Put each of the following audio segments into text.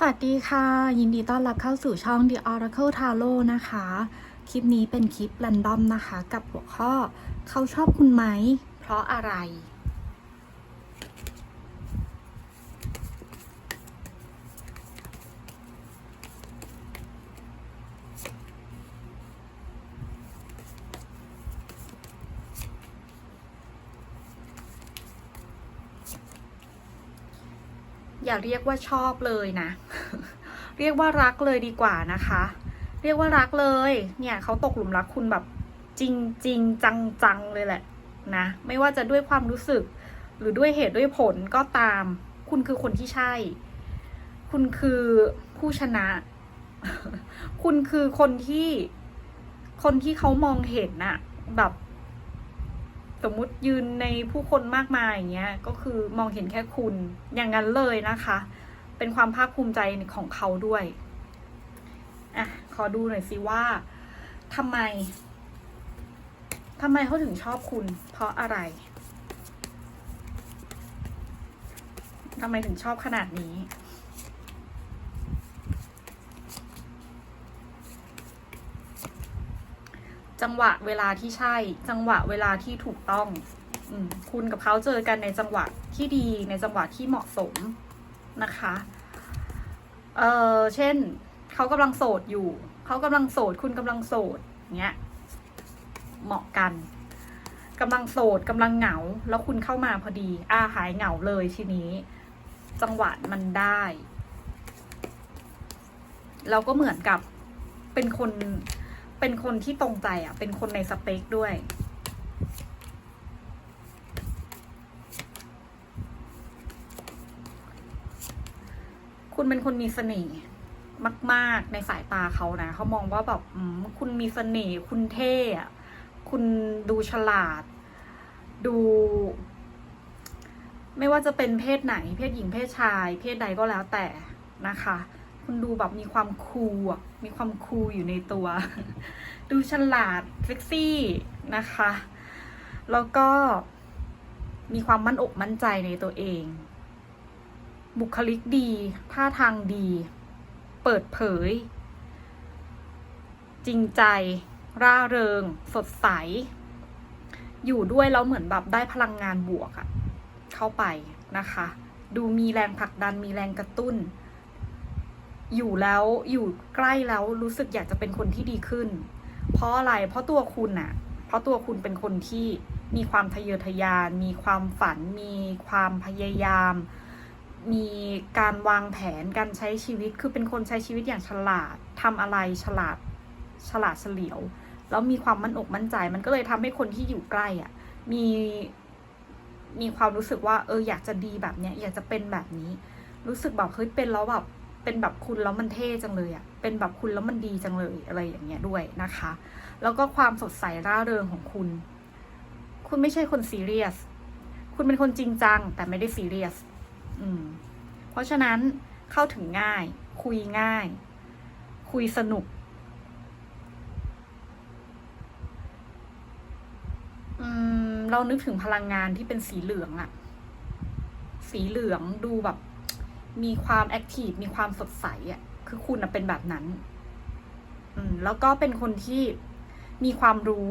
สวัสดีค่ะ ยินดีต้อนรับเข้าสู่ช่อง The Oracle Tarot นะคะ คลิปนี้เป็นคลิปรันดอมนะคะ กับหัวข้อเขาชอบคุณไหม เพราะอะไร อย่าเรียกว่าชอบเลยนะ เรียกว่ารักเลยดีกว่านะคะ เรียกว่ารักเลย เนี่ยเขาตกหลุมรักคุณแบบจริงจริงจังจังเลยแหละนะ ไม่ว่าจะด้วยความรู้สึก หรือด้วยเหตุด้วยผลก็ตาม คุณคือคนที่ใช่ คุณคือผู้ชนะ คุณคือคนที่ คนที่เขามองเห็นน่ะ แบบ สมมุติยืนในผู้คนมากมายอย่างเงี้ยก็คือมองเห็นแค่คุณอย่างนั้นเลยนะคะ เป็นความภาคภูมิใจของเขาด้วยอะขอดูหน่อยสิว่าทำไมทำไมเขาถึงชอบคุณ เพราะอะไรทำไมถึงชอบขนาดนี้ จังหวะเวลาที่ใช่ จังหวะเวลาที่ถูกต้องอคุณกับเขาเจอกันในจังหวะที่ดีในจังหวะที่เหมาะสมนะคะ เออเช่น เขากำลังโสดอยู่ เขากำลังโสด คุณกำลังโสดเงี้ย เหมาะกันกำลังโสดกำลังเหงา แล้วคุณเข้ามาพอดี อาหายเหงาเลยทีนี้ จังหวะมันได้เราก็เหมือนกับเป็นคน เป็นคนที่ตรงใจอะ เป็นคนในสเปคด้วย คุณเป็นคนมีเสน่ห์มาก ๆ ในสายตาเขานะ เขามองว่าแบบคุณมีเสน่ห์ คุณเท่อะคุณดูฉลาด ดู ไม่ว่าจะเป็นเพศไหน เพศหญิงเพศชาย เพศใดก็แล้วแต่นะคะ คุณดูแบบมีความคูลอะมีความคูลอยู่ในตัว ดูฉลาดเซ็กซี่นะคะ แล้วก็มีความมั่นอกมั่นใจในตัวเอง บุคลิกดี ท่าทางดี เปิดเผย จริงใจ ร่าเริง สดใส อยู่ด้วยแล้วเหมือนแบบได้พลังงานบวกอะเข้าไปนะคะ ดูมีแรงผลักดันมีแรงกระตุ้น อยู่แล้วอยู่ใกล้แล้วรู้สึกอยากจะเป็นคนที่ดีขึ้น เพราะอะไรเพราะตัวคุณน่ะเพราะตัวคุณเป็นคนที่มีความทะเยอทะยาน มีความฝัน มีความพยายาม มีการวางแผนการใช้ชีวิตคือเป็นคนใช้ชีวิตอย่างฉลาดทำอะไรฉลาดฉลาดเฉลียว แล้วมีความมั่นอกมั่นใจ มันก็เลยทำให้คนที่อยู่ใกล้อะมีมีความรู้สึกว่าเอออยากจะดีแบบเนี้ยอยากจะเป็นแบบนี้ รู้สึกแบบเฮ้ยเป็นแล้วแบบ เป็นแบบคุณแล้วมันเท่จังเลยอะเป็นแบบคุณแล้วมันดีจังเลยอะไรอย่างเงี้ยด้วยนะคะ แล้วก็ความสดใสร่าเริงของคุณ คุณไม่ใช่คนซีเรียส คุณเป็นคนจริงจัง แต่ไม่ได้ซีเรียส อืม เพราะฉะนั้นเข้าถึงง่าย คุยง่าย คุยสนุก อืม เรานึกถึงพลังงานที่เป็นสีเหลืองอะสีเหลืองดูแบบ มีความแอคทีฟมีความสดใสอะคือคุณเป็นแบบนั้น อืม แล้วก็เป็นคนที่มีความรู้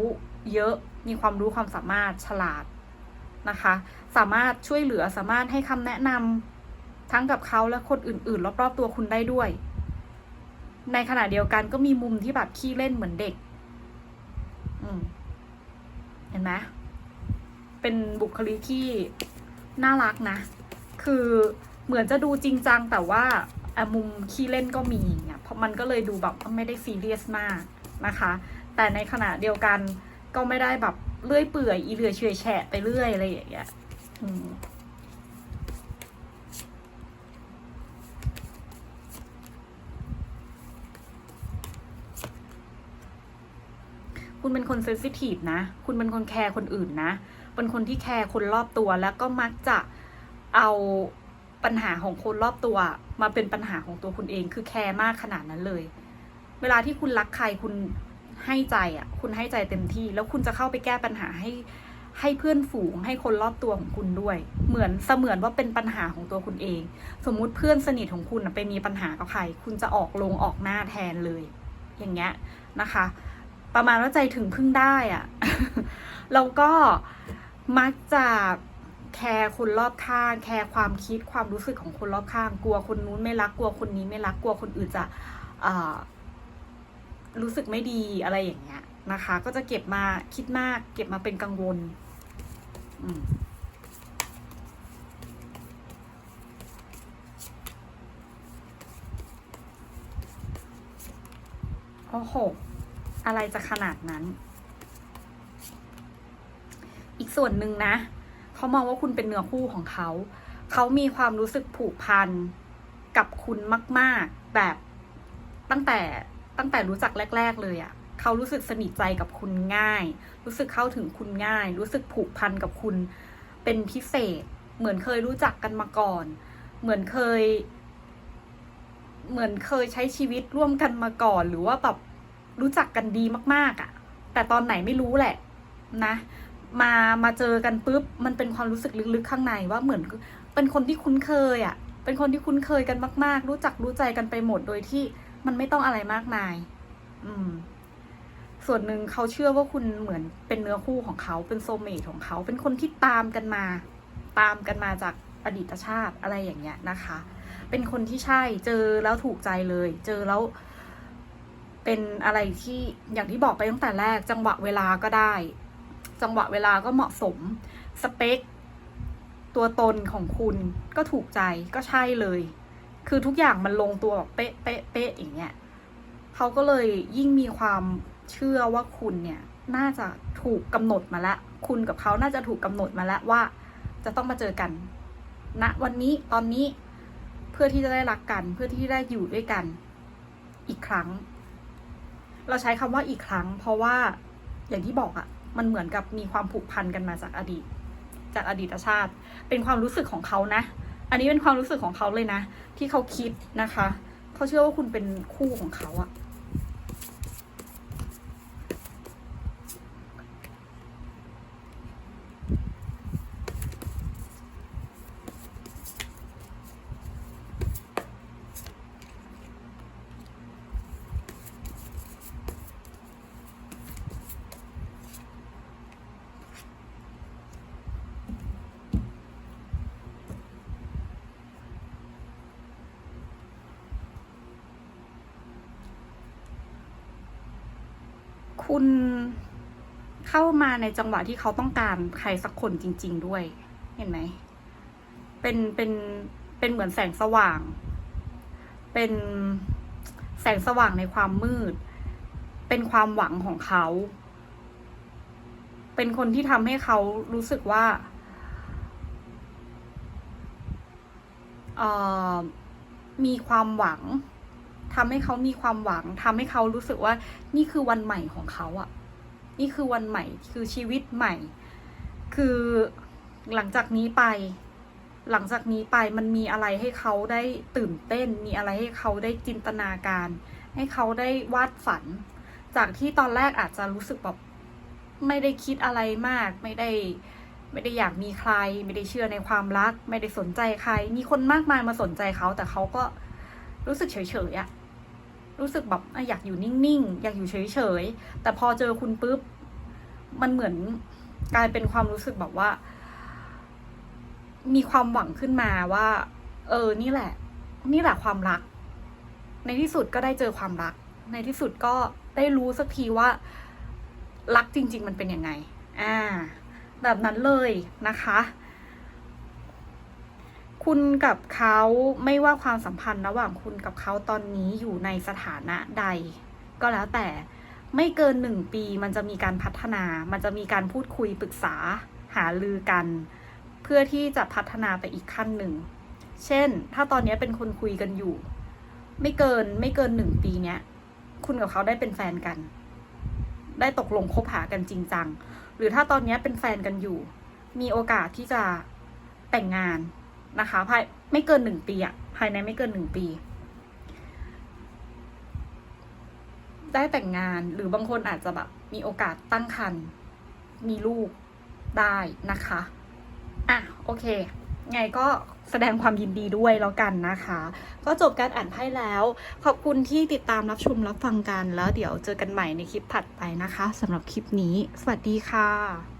เยอะ มีความรู้ความสามารถฉลาดนะคะ สามารถช่วยเหลือสามารถให้คำแนะนำทั้งกับเขาและคนอื่น ๆ รอบๆตัวคุณได้ด้วย ในขณะเดียวกันก็มีมุมที่แบบขี้เล่นเหมือนเด็ก อืม เห็นไหมเป็นบุคลิกที่น่ารักนะ คือ เหมือนจะดูจริงจังแต่ว่ามุมขี้เล่นก็มีเนี่ยเพราะมันก็เลยดูแบบไม่ได้ซีเรียสมากนะคะ แต่ในขณะเดียวกันก็ไม่ได้แบบเลื่อยเปื่อยอีเลือเฉยแฉะไปเรื่อยอะไรอย่างเงี้ยคุณเป็นคนเซนซิทีฟนะ คุณเป็นคนแคร์คนอื่นนะ เป็นคนที่แคร์คนรอบตัวแล้วก็มักจะเอา ปัญหาของคนรอบตัวมาเป็นปัญหาของตัวคุณเอง คือแคร์มากขนาดนั้นเลย เวลาที่คุณรักใครคุณให้ใจอะ คุณให้ใจเต็มที่ แล้วคุณจะเข้าไปแก้ปัญหาให้ให้เพื่อนฝูงให้คนรอบตัวของคุณด้วย เหมือนเสมือนว่าเป็นปัญหาของตัวคุณเอง สมมุติเพื่อนสนิทของคุณไปมีปัญหากับใคร คุณจะออกลงออกหน้าแทนเลย อย่างเงี้ยนะคะ ประมาณว่าใจถึงพึ่งได้อะแล้วก็มักจะ แคร์คนรอบข้าง แคร์ความคิดความรู้สึกของคนรอบข้าง กลัวคนนู้นไม่รัก กลัวคนนี้ไม่รัก กลัวคนอื่นจะรู้สึกไม่ดีอะไรอย่างเงี้ยนะคะ ก็จะเก็บมาคิดมาก เก็บมาเป็นกังวลอืมโอ้โห อะไรจะขนาดนั้น อีกส่วนหนึ่งนะ เขามองว่าคุณเป็นเนื้อคู่ของเขา เขามีความรู้สึกผูกพันกับคุณมาก ๆ แบบตั้งแต่ตั้งแต่รู้จักแรก ๆ เลยอะ่ะเขารู้สึกสนิทใจกับคุณง่าย รู้สึกเข้าถึงคุณง่าย รู้สึกผูกพันกับคุณเป็นพิเศษ เหมือนเคยรู้จักกันมาก่อน เหมือนเคย เหมือนเคยใช้ชีวิตร่วมกันมาก่อน หรือว่าแบบรู้จักกันดีมาก ๆอะ่ะ แต่ตอนไหนไม่รู้แหละ นะ มามาเจอกันปุ๊บมันเป็นความรู้สึกลึกๆข้างในว่าเหมือนเป็นคนที่คุ้นเคยอะ่ะ เป็นคนที่คุ้นเคยกันมาก ๆ รู้จักรู้ใจกันไปหมดโดยที่มันไม่ต้องอะไรมากมาย อืม ส่วนหนึ่งเขาเชื่อว่าคุณเหมือนเป็นเนื้อคู่ของเขาเป็นโซเมทของเขา เป็นคนที่ตามกันมา ตามกันมาจากอดีตชาติอะไรอย่างเงี้ยนะคะ เป็นคนที่ใช่เจอแล้วถูกใจเลย เจอแล้วเป็นอะไรที่อย่างที่บอกไปตั้งแต่แรกจังหวะเวลาก็ได้ จังหวะเวลาก็เหมาะสม สเปค ตัวตนของคุณก็ถูกใจก็ใช่เลย คือทุกอย่างมันลงตัวแบบเป๊ะเป๊ะเป๊ะอย่างเงี้ยเขาก็เลยยิ่งมีความเชื่อว่าคุณเนี่ยน่าจะถูกกำหนดมาแล้วคุณกับเขาน่าจะถูกกำหนดมาแล้วว่า จะต้องมาเจอกันณนะวันนี้ตอนนี้เพื่อที่จะได้รักกัน เพื่อที่ได้อยู่ด้วยกัน อีกครั้ง เราใช้คำว่าอีกครั้ง เพราะว่าอย่างที่บอกอะ มันเหมือนกับมีความผูกพันกันมาจากอดีต จากอดีตชาติ เป็นความรู้สึกของเขานะ อันนี้เป็นความรู้สึกของเขาเลยนะ ที่เขาคิดนะคะ เขาเชื่อว่าคุณเป็นคู่ของเขาอะ คุณเข้ามาในจังหวะที่เขาต้องการใครสักคนจริง ๆ ด้วย เห็นไหม เป็นเป็นเป็นเหมือนแสงสว่าง เป็นแสงสว่างในความมืด เป็นความหวังของเขา เป็นคนที่ทำให้เขารู้สึกว่าเอ่อมีความหวัง ทำให้เขามีความหวังทำให้เขารู้สึกว่านี่คือวันใหม่ของเขาอะนี่คือวันใหม่คือชีวิตใหม่ คือหลังจากนี้ไป หลังจากนี้ไปมันมีอะไรให้เขาได้ตื่นเต้น มีอะไรให้เขาได้จินตนาการ ให้เขาได้วาดฝัน จากที่ตอนแรกอาจจะรู้สึกแบบไม่ได้คิดอะไรมาก ไม่ได้ไม่ได้อยากมีใคร ไม่ได้เชื่อในความรัก ไม่ได้สนใจใคร มีคนมากมายมาสนใจเขาแต่เขาก็รู้สึกเฉยๆอะ รู้สึกแบบอยากอยู่นิ่งๆ อยากอยู่เฉยๆ แต่พอเจอคุณปุ๊บ มันเหมือนกลายเป็นความรู้สึกแบบว่า มีความหวังขึ้นมาว่า เออ นี่แหละ นี่แหละความรัก ในที่สุดก็ได้เจอความรัก ในที่สุดก็ได้รู้สักทีว่า รักจริง ๆ มันเป็นยังไง อ่า แบบนั้นเลยนะคะ คุณกับเขาไม่ว่าความสัมพันธ์ระหว่างคุณกับเขาตอนนี้อยู่ในสถานะใด ก็แล้วแต่ไม่เกินหนึ่งปีมันจะมีการพัฒนา มันจะมีการพูดคุยปรึกษาหารือกัน เพื่อที่จะพัฒนาไปอีกขั้นหนึ่ง เช่น ถ้าตอนนี้เป็นคนคุยกันอยู่ ไม่เกินไม่เกินหนึ่งปีเนี้ย คุณกับเขาได้เป็นแฟนกัน ได้ตกลงคบหากันจริงจัง หรือถ้าตอนนี้เป็นแฟนกันอยู่ มีโอกาสที่จะแต่งงาน นะคะภายไม่เกินหนึ่งปีอะภายในไม่เกินหนึ่งปี ได้แต่งงานหรือบางคนอาจจะแบบมีโอกาสตั้งครรภ์มีลูกได้นะคะอะโอเค ไงก็แสดงความยินดีด้วยแล้วกันนะคะ ก็จบการอ่านไพ่แล้ว ขอบคุณที่ติดตามรับชมรับฟังกันแล้วเดี๋ยวเจอกันใหม่ในคลิปถัดไปนะคะสำหรับคลิปนี้ สวัสดีค่ะ